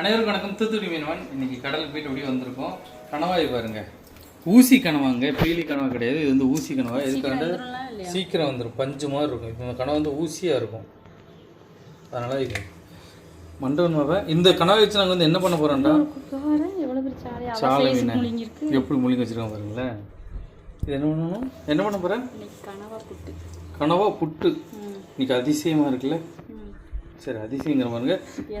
அனைவருக்கும் வணக்கம். தூத்துக்குடி மீனவன். இன்னைக்கு கடலுக்கு போயிட்டு அப்படியே வந்திருக்கோம். கணவாய் பாருங்க. ஊசி கனவாங்க. பீலி கனவா கிடையாது. இது வந்து ஊசி கனவா. எதுக்காண்டு சீக்கிரம் வந்துடும் பஞ்சு மாதிரி இருக்கும். இந்த கனவு வந்து ஊசியாக இருக்கும். அதனால இது மண்டபம் மாவை. இந்த கனவை வச்சு நாங்கள் வந்து என்ன பண்ண போகிறோம்டா சாலை? மீன் எப்படி முழுங்கி வச்சிருக்கோம் பாருங்களேன் இது என்ன பண்ணணும்? என்ன பண்ண போகிறேன் கனவா புட்டு. கனவா புட்டு. இன்னைக்கு அதிசயமாக இருக்குல்ல. சரி அதிசயங்கிற பாருங்க.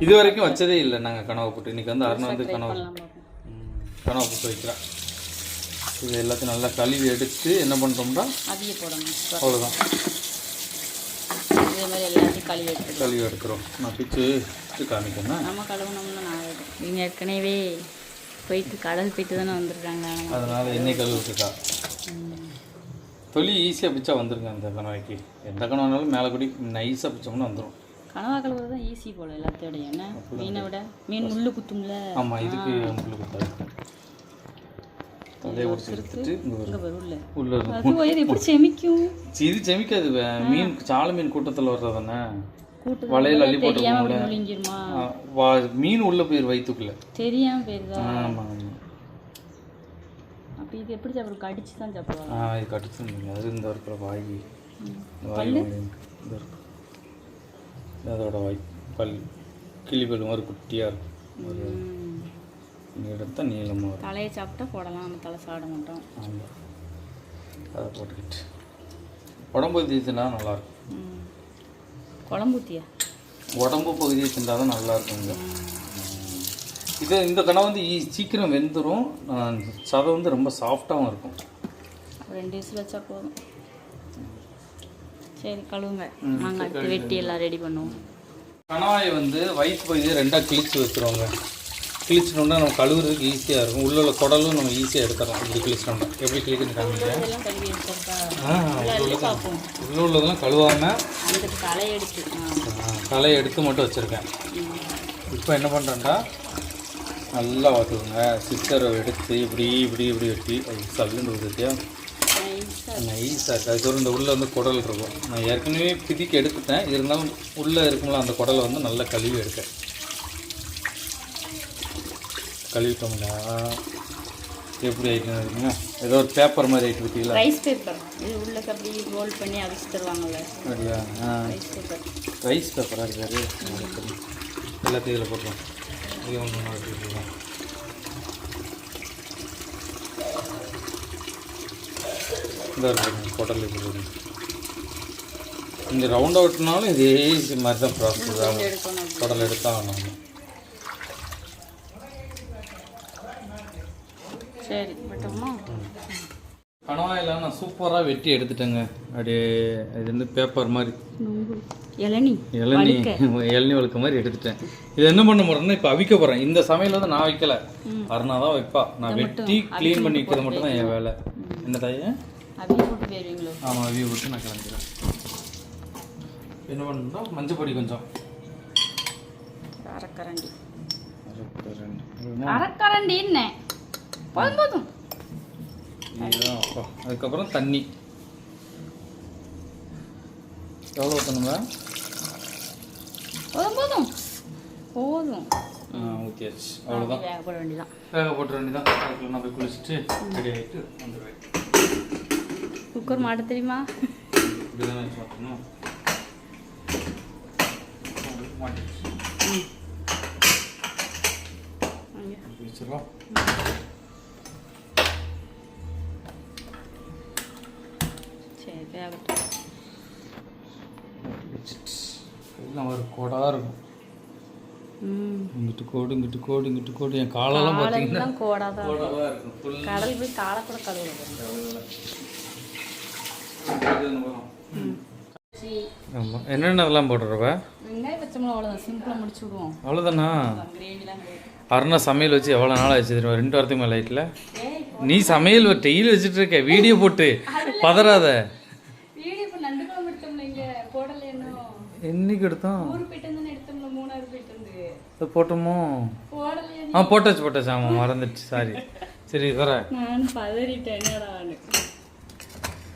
இது வரைக்கும் வச்சதே இல்லை நாங்கள் கனவா புட்டு. இன்னைக்கு வந்து அருணா வந்து கனவா கனவா புட்டு வைக்கிறேன் இது எல்லாத்தையும் நல்லா கழுவி எடுத்து என்ன பண்ணுறோம்னா அதிக போடணும். அவ்வளோதான் இதே மாதிரி எல்லாத்தையும் கழுவி எடுத்துக்கலாம். கழுவி எடுக்கிறோம். நான் பிச்சு பிச்சு காமிக்கிறேன் நம்ம கழுவுனோம்னா நான் எடுக்கும் இவங்க ஏற்கனவே போயிட்டு கடல் போயிட்டு தானே வந்திருக்காங்க அதனால் எண்ணெய் கழுவுட்டுக்கா தொலி ஈஸியாக பிச்சா வந்துருங்க அந்த கனவாய்க்கு. எந்த கனவானாலும் மேலே கூடி நைஸாக பிச்சோம்னா வந்துடும் கனவா கழுவுறது தான் ஈஸி போல எல்லாத்தையோட என்ன? மீனை விட மீன் முள்ளு குத்தும்ல? ஆமாம் இதுக்கு உங்களுக்கு கொடுத்தாரு தலையை உடச்சி எடுத்துட்டு உள்ள. அது எப்படி செமிக்கும்? இது செமிக்காது. மீன் சாலை மீன் கூட்டத்தில் வர்றதானே வலையில் அள்ளி போட்டு மீன் உள்ள போயிரு வயிற்றுக்குள்ள தெரியாம போயிருதா? ஆமாம் ஆமாம் அப்போ இது எப்படி சாப்பிடும் கடிச்சு தான் சாப்பிடுவாங்க. ஆ இது கடிச்சு அது இந்த இருக்கிற வாய். இந்த அதோட வாய் பல் கிளி பல் மாதிரி குட்டியாக இருக்கும். ஒரு ம். எடுத்தா நீளமாக வரும் தலையை சாப்பிட்டா போடலாம் நம்ம தலை சாப்பிட மாட்டோம். ஆமாம் அதை போட்டுக்கிட்டு. உடம்பு தீச்சுனா நல்லாயிருக்கும். குழம்பு ஊத்தியா? உடம்பு பகுதியை தின்றால் தான் நல்லா இருக்குங்க இது இந்த கனவு வந்து ஈ- சீக்கிரம் வெந்துடும் சதை வந்து ரொம்ப சாஃப்டாகவும் இருக்கும். ரெண்டு விசில் வச்சா போதும். சரி கழுவுங்க. நாங்கள் அடுத்து வெட்டி எல்லாம் ரெடி பண்ணுவோம். கணவாயை வந்து வயிற்று பகுதியை ரெண்டாக கிழிச்சு வச்சுருவாங்க. கிழிச்சிட்டோம்னா நம்ம கழுவுறதுக்கு ஈஸியாக இருக்கும். உள்ள உள்ள குடலும் நம்ம ஈஸியாக எடுத்துடலாம். இப்படி கிழிச்சிட்டோம்னா. எப்படி கிழிக்கணும் காமிங்க. உள்ள உள்ளதெல்லாம் கழுவாமல் தலையை எடுத்து. தலையை எடுத்து மட்டும் வச்சுருக்கேன். இப்போ என்ன பண்ணுறேன்டா நல்லா பார்த்துக்கோங்க சிஸ்டரை எடுத்து இப்படி இப்படி இப்படி வெட்டி அது சல்லுன்னு ஊற்றிட்டியா நைஸா நைஸாக அதுக்கு இந்த உள்ளே வந்து குடல் இருக்கும். நான் ஏற்கனவே பிதிக்கி எடுத்துட்டேன். இருந்தாலும் உள்ளே இருக்கும்ல அந்த குடலை வந்து நல்லா கழுவி எடுத்தேன் கழுவிட்டோம்னா எப்படி ஆயிட்டு இருக்குங்க ஏதோ ஒரு பேப்பர் மாதிரி ஆயிட்டு பார்த்தீங்களா ரைஸ் பேப்பர் இது உள்ளக்கு அப்படி ரோல் பண்ணி அவிச்சு தருவாங்கல்ல? அப்படியா? ரைஸ் பேப்பர் ரைஸ் பேப்பராக இருக்காரு எல்லாத்தையும் இதில் போட்டுருவோம். இது ஒன்று ஒன்று வச்சுருக்கோம் இந்த குடல் இப்படி. இந்த ரவுண்ட் அவுட்னாலும் இதே மாதிரி தான் ப்ராசஸ் ஆகும். குடல் எடுத்தா ஆகணும். சரி பட்டோமா கணவாயெல்லாம் நான் சூப்பராக வெட்டி எடுத்துட்டேங்க. அப்படியே இது வந்து பேப்பர் மாதிரி. இளநி இளநீ இளநீ வழுக்க மாதிரி எடுத்துட்டேன். இது என்ன பண்ண போறேன்னா இப்போ அவிக்க போகிறேன் இந்த சமையல் வந்து நான் வைக்கல அருணா தான் வைப்பா. நான் வெட்டி க்ளீன் பண்ணி வைக்கிறது மட்டும் தான் என் வேலை. என்ன தாயே அப்படியே போட்டு போயிருவீங்களோ? ஆமாம் அவிய விட்டு நான் கிளம்பிடுறேன். என்ன பண்ணணும் மஞ்சள் பொடி கொஞ்சம். அரைக்கரண்டி. அரை ரெண்டு. அரைக்கரண்டி என்ன போதும். போதும். அதுக்கப்புறம் தண்ணி. எவ்வளோ ஊற்றணுங்க போதும் போதும். போதும். ஆ ஊற்றியாச்சு அவ்வளோதான் வேக போட வேண்டியதான் வேக போட்டுற வேண்டியதான் அதுக்குள்ள நான் போய் குளிச்சுட்டு ரெடி ஆகிட்டு வந்துடுவேன் குக்கர் மாட்ட தெரியுமா? தானே சரி எல்லாம் ஒரு கோடாக இருக்கும். இங்கிட்டு கோடு இங்கிட்டு கோடு இங்கிட்டு கோடு. என் காலெல்லாம் பார்த்தீங்கன்னா கோடாக இருக்கும். கடல் போய் காலை கூட கழுவுல ஆமாம் என்னென்னலாம் போடுறவ வெங்காயம் பச்சை மிளகா அவ்வளோதான் சிம்பிளாக முடிச்சு விடுவோம். அவ்வளோதானா கிரேவிலாம் கிடையாது. அருணா சமையல் வச்சு எவ்வளோ நாள் ஆச்சு தெரியுமா? ரெண்டு வாரத்துக்கு மேலே ஏய் நீ சமையல் டெய்லி வச்சுட்டு இருக்க. வீடியோ போட்டு. பதறாத. என்னைக்கு எடுத்தோம்? போட்டோமோ? ஆ போட்டாச்சு போட்டாச்சு ஆமாம் மறந்துடுச்சு சாரி. சரி வர நான் பதறிட்டேன் என்னடான்னு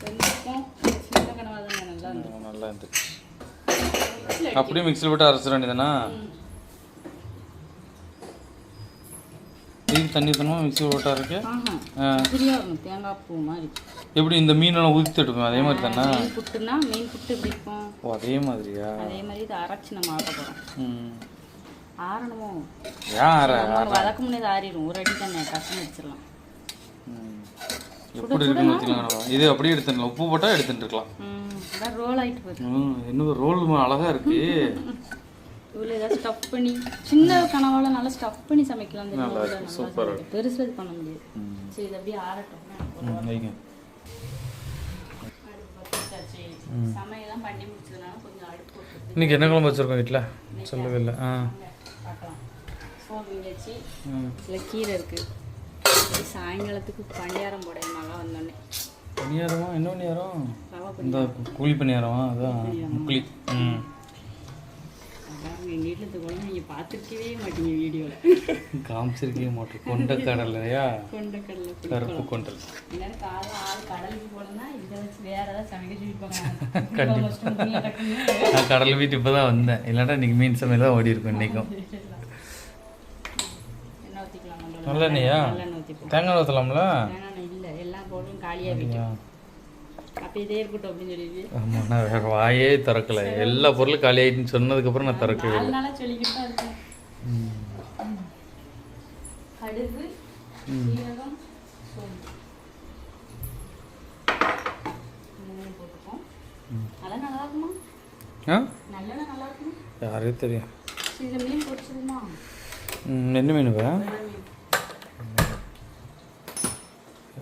வெந்திருக்கும் சின்ன கனவா தான் நல்லா இருந்தது நல்லா இருந்துச்சு அப்படியே மிக்ஸில் போட்டு அரைச்சிட வேண்டியதானா இதுக்கு தண்ணி ஊற்றணுமா ஆ. சரியா இருக்கும் தேங்காய் பூ மாதிரி. எப்படி இந்த மீனெல்லாம் ஊற்றி எடுக்கும் அதே மாதிரி தானே? புட்டுனா மீன் புட்டு எப்படி இருக்கும்? ஓ அதே மாதிரியா? அதே மாதிரி இது அரைச்சி நம்ம ஆக்க போகிறோம் ஆறணுமோ? ஏன் நம்ம வதக்க முடியாது ஆறிடும். ஒரு அடி தானே கஷ்டம் வச்சிடலாம். எப்படி இருக்குன்னு ஊற்றிக்கலாம் இது அப்படியே எடுத்துடலாம். உப்பு போட்டால் எடுத்துட்டு இருக்கலாம். ரோல் ஆகிட்டு இன்னும் ரோல் அழகா இருக்கு. இவ்வளோ ஏதாவது ஸ்டஃப் பண்ணி சின்ன கனவால நல்லா ஸ்டஃப் பண்ணி சமைக்கலாம் தெரியுமா? சூப்பரா இருக்கு. பெருசா இது பண்ண முடியாது. ம். சரி இது அப்படியே ஆறட்டும். ம், வைங்க. அடுப்பு பற்ற வச்சாச்சு. சமையல்லாம் பண்ணி முடிச்சதுனால கொஞ்சம் அடுப்பு போட்டுருக்கு இன்னைக்கு என்ன குழம்பு வச்சிருக்கோம் வீட்டில் சொல்லவே இல்லை. ஆ. பார்க்கலாம். வச்சு இதில் கீரை இருக்கு. சரி, சாயங்காலத்துக்கு பணியாரம் போட நல்லா வந்தோடனே பணியாரமா? என்ன பணியாரம்? இந்த குழி பணியாரமா? அதான் குழி ம். எங்கள் வீட்டில் இந்த குழம்பு நீங்கள் பார்த்துருக்கவே மாட்டீங்க வீடியோவில் காமிச்சிருக்கே மாட்டோம். கொண்ட கடலையா கொண்ட கடலை கருப்பு கொண்டல். எல்லாரும் காலைல ஆள் கடலுக்கு போனோம்னா இதை வச்சு வேற ஏதாவது சமைக்க சொல்லிப்பாங்க நான் கடல் வீட்டு இப்போ தான் வந்தேன். இல்லாட்டா இன்னைக்கு மீன் சமையல் தான் ஓடி இருக்கும் நம்மளோட நல்லெண்ணெயா. தேங்காய் ஊற்றலாம்ல இல்லை எல்லா பொருளும் காலியாக ஆமாம் நான் வேற வாயே திறக்கல. எல்லா பொருளும் காலி ஆயிட்டுன்னு சொன்னதுக்கப்புறம் நான் திறக்கவே இல்லை. கடுகு சீரகம் சோம்பு. போட்டுப்போம். நல்லா இருக்குமா? ஆ? நல்லெண்ணெய் நல்லா இருக்குமா? யாருக்கு தெரியும். இந்த மீன் என்ன மீன்.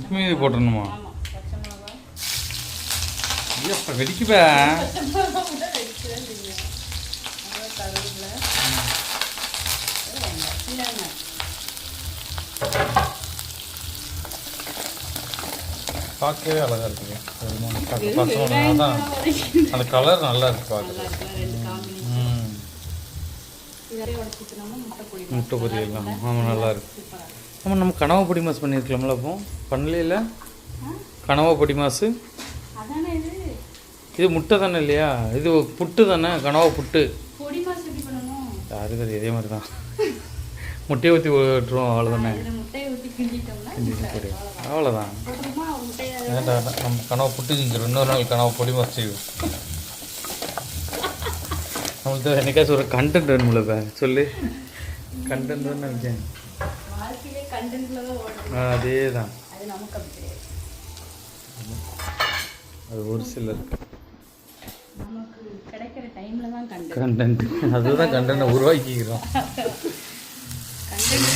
அப்புறம் வெங்காயம் சின்ன வெங்காயம் பார்க்கவே அழகா இருக்குது வெறுமனே பச்சை பச்சை மிளகா தான் அந்த கலர் நல்லா இருக்கு பார்க்க நல்லா இருக்கலாம் ரெண்டு காம்பினேஷன் ம் இதே உடச்சிக்கணும்னா முட்டை பொரியல் ஆமாம் நல்லா இருக்கு. ஆமாம் நம்ம கனவா பொடி மாஸ் பண்ணியிருக்கலாம்ல அப்போ? பண்ணலையில? கனவா பொடி மாசு? இது. முட்டை தானே இல்லையா? இது புட்டு தானே கனவா புட்டு? மாசு யாருக்கு அது இதே மாதிரி தான் முட்டையை ஊற்றி விட்டுருவோம் அவ்வளோதானே அவ்வளோதான் வேண்டாம் நம்ம கனவா புட்டு செஞ்சிடும் இன்னொரு நாள் கனவா பொடி மாஸ் செய்வோம். நம்மளுக்கு என்னைக்காச்சும் ஒரு கண்டென்ட் வேணும்ல இப்போ? சொல்லு. கண்டென்ட் தானே இருக்கேன் அதே தான் அது ஒரு சிலருக்கு கண்டென்ட் அதுதான் கண்டென்ட்டை உருவாக்கிக்கிறோம். கண்டென்ட்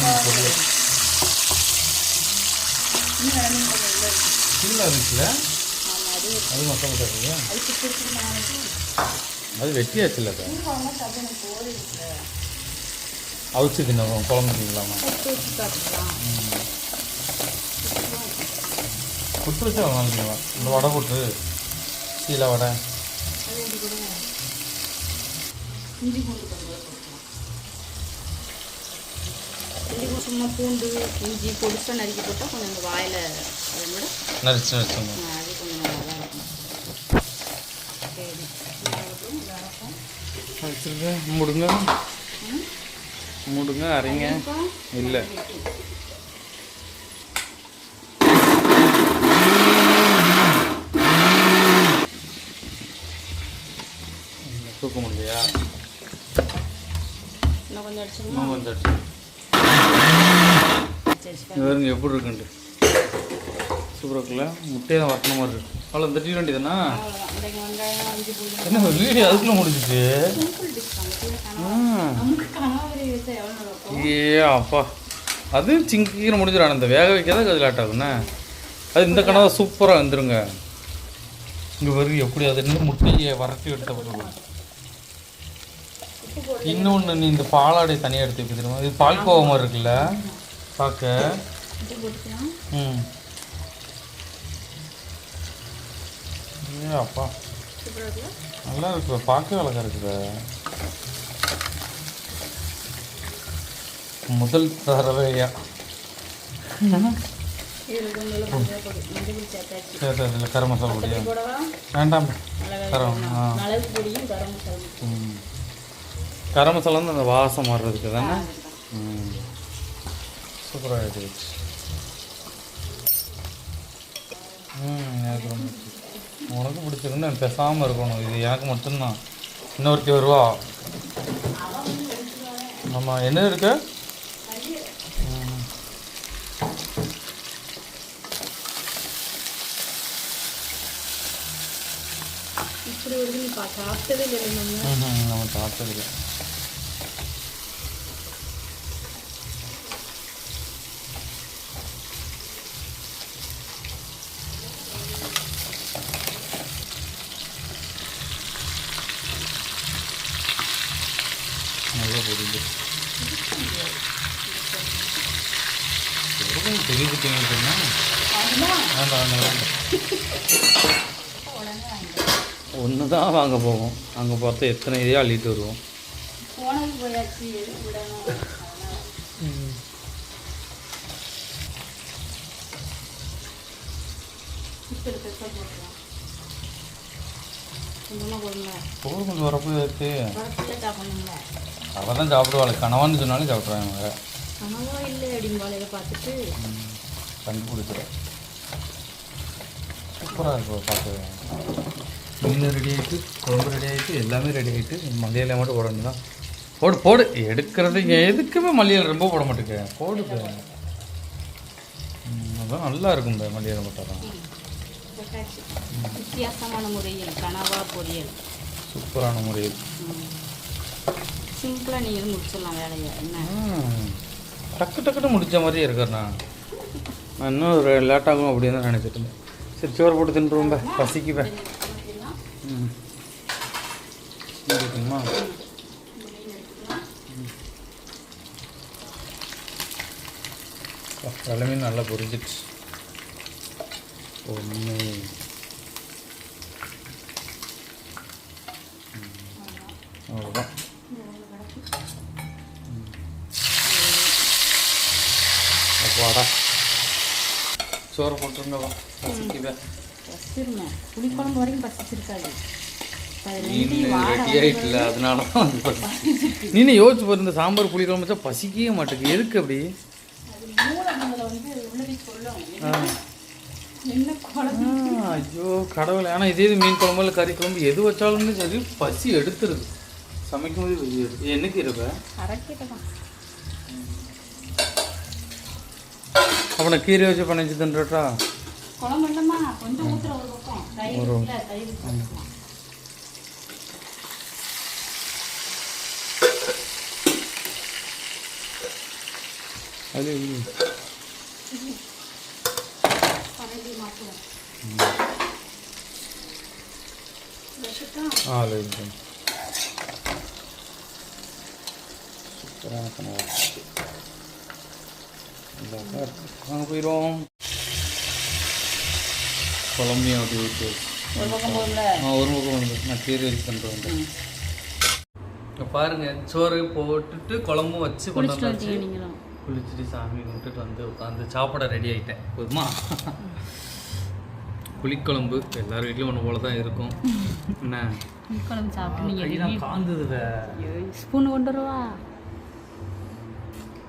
இன்னும் வேற மீன் கொஞ்சம் உள்ள இருக்கு. ஃபீலாக இருந்துச்சுல ஆமாம் அது போட்டாங்க அது சுற்றி சுற்றி அவிச்சு தின்னோம் குழம்பு திங்கலாமா புட்டு வச்சு வாங்கிக்கலாம் இந்த வடை புட்டு சீலை வடை. இஞ்சி பூண்டு சும்மா பூண்டு இஞ்சி பொடிசாக நறுக்கி போட்டால் கொஞ்சம் இந்த வாயில் அதை விட நரிச்சு நரிச்சுங்க அது கொஞ்சம் நல்லா இருக்கும் சரி முடுங்க அரைங்க. இல்லை. தூக்க முடியலையா? இன்னும் கொஞ்சம் அடிச்சோம்னா இன்னும் கொஞ்சம் அடிச்சு. எப்படி இருக்குன்ட்டு. சூப்பராக இருக்குல்ல? முட்டையை தான் வரணும் மாதிரி இருக்கு. அவ்வளோ இந்த டீ இந்த அஞ்சு பூண்டு. என்ன வீடியோ அதுக்குள்ளே முடிஞ்சிச்சு? இருக்கும். ஏ அப்பா. அது சிங்கிக்கிற முடிஞ்சிடும். அந்த வேக வைக்காத அது லேட் ஆகுண்ணே அது இந்த கனவை சூப்பராக வந்துருங்க. இங்கே வரும் எப்படி அது இன்னும் முட்டையை வரட்டி எடுத்த போடு இன்னொன்று நீ இந்த பாலாடை தனியாக எடுத்து வைக்க தெரியுமா? இது பால்கோவா மாதிரி இருக்குல்ல? பார்க்க. ம். ஏ அப்பா? நல்லா இருக்கு பார்க்க அழகா இருக்குது. முதல் தடவையா? சரி சரி இல்லை கரம் மசாலா பொடியா? வேண்டாம். கரம் கரம் மசாலா. ம். கரம் மசாலா வந்து அந்த வாசம் வர்றதுக்கு தானே? சூப்பராக ஆகிடுச்சு ம் எனக்கு ரொம்ப. உனக்கு பிடிச்சிருந்தா பேசாமல் இருக்கணும். இது எனக்கு மட்டும்தான். இன்னொருத்தி வருவா. ஆமாம் என்ன இருக்கு? நம்ம சாப்பிட்டதில்ல நல்லா புரியுது எவ்வளவு பெரிய குட்டிங்க சொன்னா அதுமா வேண்டாம் வேண்டாம் வேண்டாம் உடனே வாங்கிக்கலாம் ஒன்று தான் வாங்க போவோம். அங்கே பார்த்தா எத்தனை இதையும் அள்ளிட்டு வருவோம். போர் கொஞ்சம் வரப்போ இருக்கு அவள் தான் சாப்பிடுவாள். கணவான்னு சொன்னாலும் சாப்பிட்றாங்க கனவா இல்லை அப்படிம்பால இதை பார்த்துட்டு. கண்டுபிடிச்சிடும். சூப்பராக இருக்கும் பார்க்கவே. மீன் ரெடி ஆகிட்டு குழம்பு ரெடி ஆகிட்டு எல்லாமே ரெடி ஆகிட்டு மல்லியில் மட்டும் போடணும் தான் போடு போடு. எடுக்கிறது எதுக்குமே மல்லியில் ரொம்ப போட மாட்டேங்க. போடு அதான் நல்லா இருக்கும் பே மல்லியில் போட்டால் தான் போட்டாச்சு. வித்தியாசமான முறையில் கனவா பொரியல். சூப்பரான முறையில். சிம்பிளாக நீங்கள் முடிச்சிடலாம் வேலையை. என்ன? ம். டக்கு டக்குன்னு முடிச்ச மாதிரியே இருக்கிறண்ணா நான் இன்னும் லேட்டாகும் அப்படின்னு தான் நினச்சிட்டு இருந்தேன். சரி சோறு போட்டு தின்றுவோம்பே பசிக்குவேன் ம். இருக்குமா எல்லாமே நல்லா புரிஞ்சிடுச்சு. ஒன்று அவ்வளோதான் சோறு போட்டுருங்கப்பா பசிக்குவேன் பசிருங்க புளிக்குழம்பு வரைக்கும் பசிச்சிருக்காது. அதனால நீனே யோசிச்சு பாரு இந்த சாம்பார் புளி குழம்பு வச்சா பசிக்கவே மாட்டேங்குது. எதுக்கு அப்படி? ஐயோ கடவுளே. ஆனால் இதே இது மீன் குழம்பு இல்லை கறி குழம்பு எது வச்சாலுமே சரி பசி எடுத்துருது. சமைக்கும் போது என்னைக்கு இருப்ப அப்போ? நான் கீரை வச்சு பண்ணிச்சு தந்துட்டா குழம்பு இல்லைம்மா கொஞ்சம் ஒரு. அது அது இது. சூப்பரான குழம்பையும் அப்படி ஊற்றி ஒரு பக்கம் ஒரு வந்து. நான் கீரை வந்தேன் இப்போ பாருங்க சோறு போட்டுட்டு குழம்பும் வச்சு கொண்டு குளிச்சுட்டு சாமி கும்பிட்டுட்டு வந்து உட்காந்து சாப்பிட ரெடி ஆகிட்டேன் போதுமா? புளிக்குழம்பு. எல்லார் வீட்லேயும் ஒன்று போல தான் இருக்கும். என்ன? குழம்பு சாப்பிட்டு காந்தது ஸ்பூன் கொண்டு வருவா?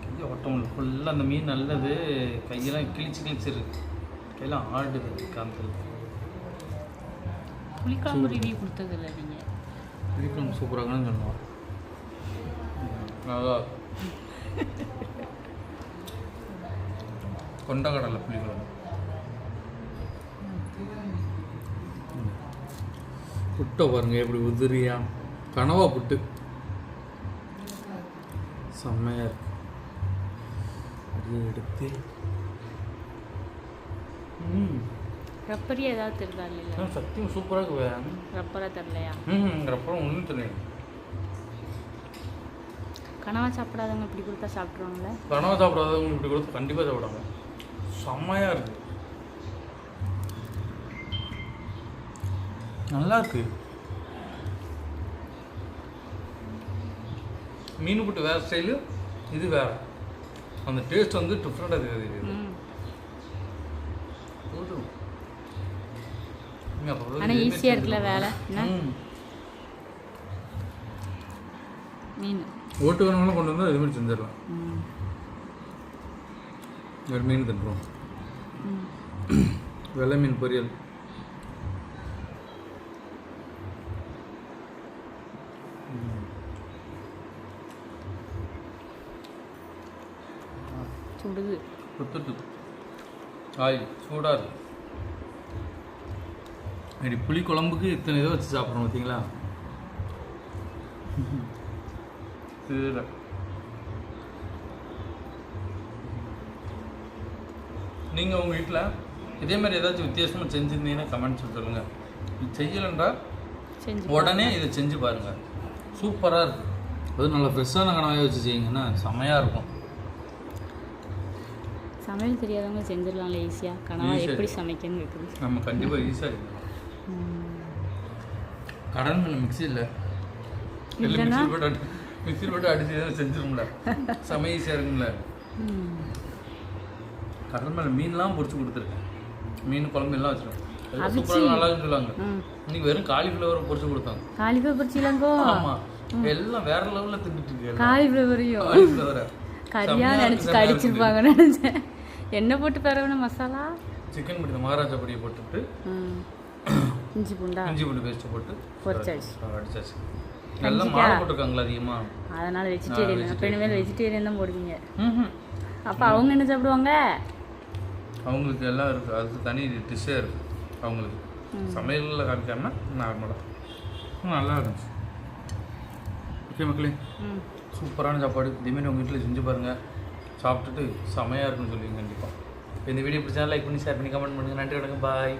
கையை ஒட்ட முடியல ஃபுல்லாக அந்த மீன் நல்லது. கையெல்லாம் கிழிச்சு கிழிச்சிருக்கு கையெல்லாம் ஆடுது காந்தது புளிக்குழம்பு ரிவ்யூ கொடுத்ததில்ல நீங்கள் புளிக்குழம்பு சூப்பராக சொல்லுவான் நல்லா. கொண்டக்கடலை புளிக்குழம்பு புட்டை பாருங்க எப்படி உதிரியா. கனவா புட்டு. செம்மையா இருக்கு. அப்படியே எடுத்து ரப்பரி ஏதாவது தெரியுதா இல்லையா? ஆ, சத்தியம் சூப்பராக இருக்கு ரப்பரா தெரிலையா ம் அப்புறம் ஒன்றும் தெரியும் கனவா சாப்பிடாதவங்க இப்படி கொடுத்தா சாப்பிட்ருவாங்களே கனவு சாப்பிடாதவங்களுக்கு இப்படி கொடுத்து கண்டிப்பாக சாப்பிடுவாங்க. செம்மையாக இருக்கு. நல்லா இருக்கு. மீன் புட்டு வேறு ஸ்டைலு இது வேற. அந்த டேஸ்ட் வந்து டிஃப்ரெண்டாக இருக்குது இது ம் போதும் நீங்க அப்ப வந்து ஆனால் ஈஸியாக இருக்குல்ல வேலை. என்ன. மீன். ஓட்டு வேணும்னாலும் கொண்டு வந்தால் இதுமாரி செஞ்சிடலாம். வேறு மீன் தின்றோம். வெள்ளை மீன் பொரியல். சுடுது. குத்துட்டு ஆயில் சூடாக இருக்கு. இப்படி புளி குழம்புக்கு இத்தனை இதை வச்சு சாப்பிட்றோம் பார்த்தீங்களா இதுல. நீங்க உங்க வீட்டில் இதே மாதிரி ஏதாச்சும் வித்தியாசமா செஞ்சிருந்தீங்கன்னா கமெண்ட்ஸ் சொல்லுங்க. இது செய்யலைன்றா உடனே இதை செஞ்சு பாருங்க. சூப்பராக இருக்கு. அது நல்லா ஃப்ரெஷ்ஷான கனவாக வச்சு செய்யுங்கன்னா செமையாக இருக்கும். சமையல் தெரியாதவங்க செஞ்சிடலாம்ல ஈஸியாக கனவா. எப்படி சமைக்கணும்னு இருக்குது. நம்ம கண்டிப்பாக ஈஸியாக இருக்கும் கடன் பண்ண மிக்ஸி இல்லை. இல்லை இல்லைன்னா? மிக்ஸி போட்டு அடிச்சு செஞ்சிரும்ல. செம ஈஸியாக இருக்கும்ல. கடல் மேலே மீன்லாம் பொரிச்சு கொடுத்துருக்கேன். மீன் குழம்பு எல்லாம் வச்சிருக்கேன். சூப்பராக நல்லா சொல்லுவாங்க. இன்னைக்கு வெறும் காலிஃப்ளவர் பொரிச்சு கொடுத்தாங்க. காலிஃப்ளவர் பொரிச்சிலங்கோ ஆமா. எல்லாம் வேற லெவலில் தின்னுட்டு இருக்கு காலிஃப்ளவரையும் காலிஃப்ளவரை கறியா நினச்சி கடிச்சிருப்பாங்கன்னு நினச்சேன். என்ன போட்டு பரவணும் மசாலா? சிக்கன் பிடி மகாராஜா பொடியை போட்டுட்டு இஞ்சி பூண்டா? இஞ்சி பூண்டு பேஸ்ட்டை போட்டு பொரிச்சாச்சு. அடிச்சாச்சு. எல்லாம் மாலை போட்டிருக்காங்களா அதிகமா? அதனால வெஜிடேரியன் இனிமேல் வெஜிடேரியன் தான் போடுவீங்க. அப்போ அவங்க என்ன சாப்பிடுவாங்க? அவங்களுக்கு எல்லாம் இருக்கு. அதுக்கு தனி டிஷ்ஷே இருக்கு. அவங்களுக்கு. சமையலில் காமிக்காம நார்மலாக நல்லா இருந்துச்சு. ஓகே மக்களே. சூப்பரான சாப்பாடு. இதேமாரி உங்கள் வீட்டில் செஞ்சு பாருங்கள் சாப்பிட்டுட்டு செமையாக இருக்குன்னு சொல்லுவீங்க கண்டிப்பாக இந்த வீடியோ பிடிச்சா லைக் பண்ணி ஷேர் பண்ணி கமெண்ட் பண்ணுங்கள் நன்றி வணக்கம். பாய்